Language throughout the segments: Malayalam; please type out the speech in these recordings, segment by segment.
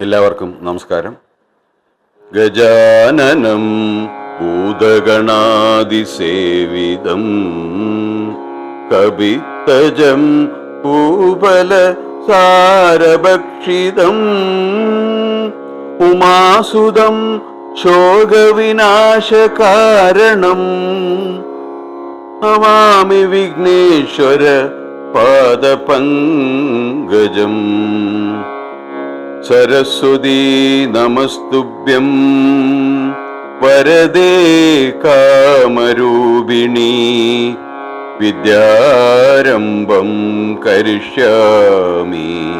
എല്ലാവർക്കും നമസ്കാരം. ഗജാനനം ഭൂതഗണാതിസേവിതം കവിത്തജം പൂപല സാരഭക്ഷിതം ഉമാസുതം ശോകവിനാശകാരണം നമാമി വിഘ്നേശ്വര പാദപങ്കജം. സരസ്വതീ നമസ്തുഭ്യം. വരദേ കാമരൂപിണി. വിദ്യാരംഭം കരിഷ്യാമി.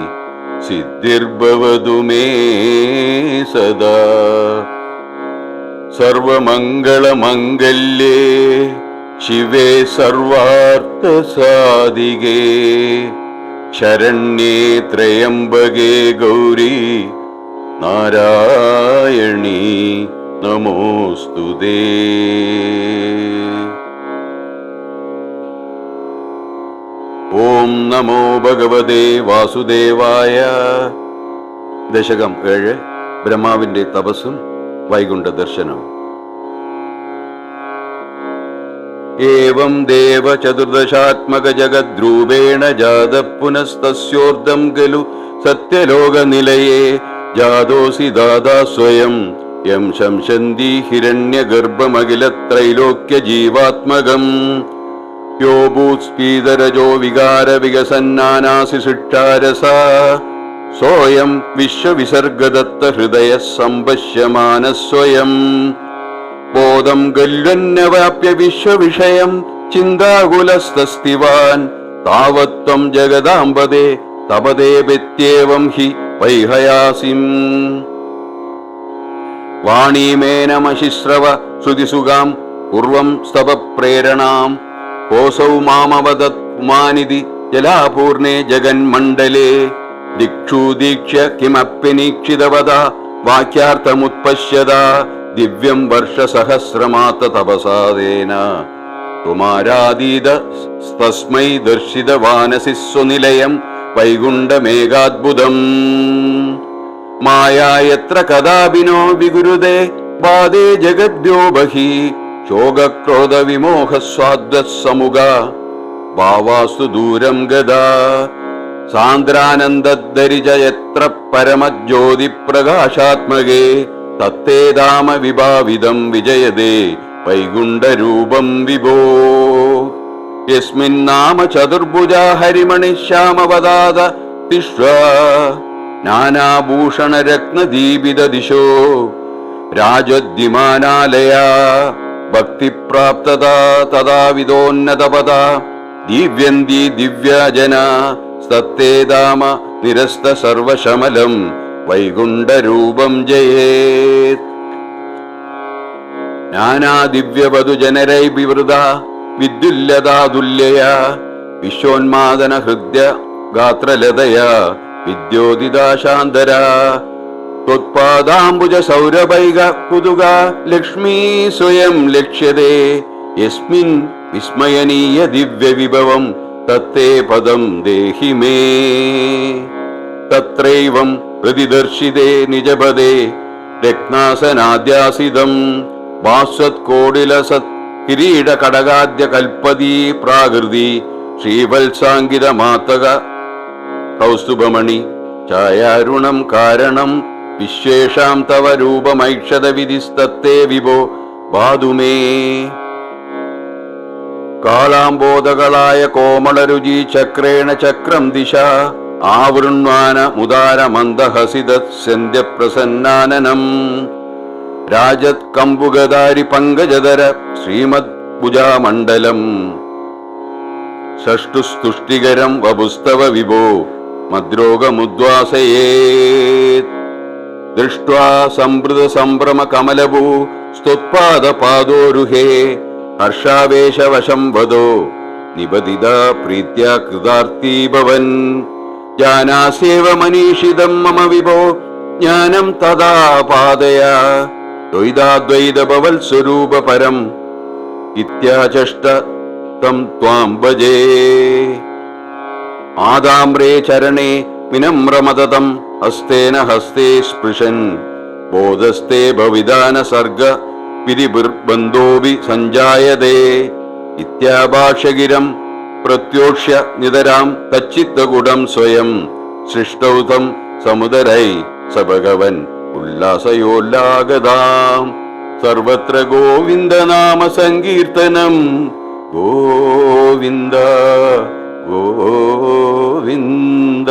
സിദ്ധിർഭവതു മേ സദാ. സർവമംഗളമംഗല്യേ ശിവേ സർവാർത്ഥസാധികേ. ത്രയംബകേ ഗൗരി നാരായണീ നമോസ്തുതേ ഓം നമോ ഭഗവതേ വാസുദേവായ. ദശകം ഏഴ് ബ്രഹ്മാവിന്റെ തപസ്സും വൈകുണ്ഠ ദർശനവും ഏവം ദേവ ചതുർദശാത്മക ജഗദ്രൂപേണ ജാത പുനസ്തസ്യോർദ്ധം ഖലു സത്യലോകനിലയേ ജാതോസി ദാദാ സ്വയം യം ശംശന്തി ഹിരണ്യഗർഭമഖിലത്രൈലോക്യ ജീവാത്മകം യോ ഭൂസ്പീതരജോ വികാര വികസന്നാനാസി ശിക്ഷാരസ ബോധം ഗല്വന്യവാപ്യ വിശ്വവിഷയം ചിന്താകുലസ്തസ്തിവാൻ. താവത്വം ജഗദാംബദേ തപദേ വ്യത്യേവം ഹി വൈഹയാസിം. വാണീമേനമശിശ്രവ ശ്രുതിസുഗാം പൂർവം സ്തവ പ്രേരണാം കോസൗ മാമവദത് ഉമാനിധി ജലാപൂർണേ ജഗന്മണ്ഡലേ. ദിക്ഷു ദീക്ഷ്യ കിമപ്യനീക്ഷിതവത വാക്യാർത്ഥമുത്പശ്യത ദിവ്യം വർഷസഹസ്രമാത്ത തപസാദേന. കുമാരാതീത തസ്മൈ ദർശിത വാനസിസ്വനിലയം വൈകുണ്ഠമേകാത്ഭുതം. മായായത്ര കഥാപിനോ വിഗുരുദേ ബാധേ ജഗദ്യോ ബഹി ശോകക്രോധ വിമോഹ സ്വാദ്വസമുഖ ഭാവാസ്തു ദൂരം ഗതാ സാന്ദ്രാനന്ദരിജ എത്ര പരമജ്യോതി പ്രകാശാത്മകേ തത്തേതാമ വിഭാവിതം വിജയതേ വൈകുണ്ഠരൂപം വിഭോ. യസ്മിന്നാമ ചതുർഭുജ ഹരിമണിശ്യാമവദാത തിഷ്വ നാനാഭൂഷണരത്നദീപിത ദിശോ. രാജദ്വിമാനാലയ ഭക്തിപ്രാപ്തത തഥാവിധോന്നതപദ. ദിവ്യന്തി ദിവ്യജന സത്തേതാമ നിരസ്ത സർവശമലം വൈകുണ്ഠരൂപം ജയേത്. നാനാദിവ്യവധുജനരൈ വിവൃത വിദ്യുല്ലതാതുല്യയ വിശ്വോന്മാദന ഹൃദ്യ ഗാത്രലതയ വിദ്യോതിദാശാന്തര ത്വത്പാദാംബുജ സൗരഭൈക കുതുക ലക്ഷ്മീ സ്വയം ലക്ഷ്യതേ. യസ്മിൻ വിസ്മയനീയ ദിവ്യ വിഭവം തത്തേ പദം ദേഹിമേ തത്രൈവം പ്രതിദർശിതേ നിജപദേ രത്നാസനാദ്യാസിതം. ബാസ്വത്കോടിലസത് കിരീട കടകാദ്യ കൽപ്പതി പ്രാകൃതി ശ്രീവത്സാങ്കിത മാതക കൗസ്തുഭമണി ഛായാരുണം കാരണം വിശേഷാം തവ രൂപമൈക്ഷത വിധിസ്തത്തെ വിഭോ ബാധുമേ കാളാംബോധകളായ കോമളരുചി ചക്രേണ ചക്രം ദിശ ആവൃണ്വാന രാജത് കമ്പുഗദാരി പങ്കജധര ശ്രീമദ് ഭുജാമണ്ഡലം. ഷഷ്ടുസ്തുഷ്ടികരം വപുസ്തവ വിഭോ മദ്രോഗമുദ്വാസയേ. ദൃഷ്ട്വാ സംവൃത സംഭ്രമ കമലഭൂ സ്തുത്പാദ പാദോരുഹേ. ഹർഷാവേശവശം വദോ നിപതിത പ്രീത്യാ കൃതാർത്ഥീ ഭവൻ ജാനാസ്യേവ മനീഷിതം മമ വിഭോ. ജ്ഞാനം തഥാ പാതയ. ദ്വൈതാദ്വൈത ഭവൽ സ്വരൂപ പരം ഇത്യാചഷ്ട തം ത്വാം ഭജേ. ആദാമ്രേ ചരണേ വിനമ്രമതതം. ഹസ്തേന ഹസ്തേ സ്പൃശൻ. ബോധസ്തേ ഭവിധാന സർഗ പിരിബിർബന്ധോപി സഞ്ജായതേ ഇത്യാഭാഷകിരം പ്രത്യോക്ഷ്യ നിതരാം തച്ചിത്തകുടം സ്വയം. സൃഷ്ടൗതം സമുദരൈ സഭഗവൻ ഭഗവൻ ഉല്ലാസയോല്ലാഗതാം. സർവത്ര ഗോവിന്ദനാമ സങ്കീർത്തനം. ഗോവിന്ദ ഗോവിന്ദ.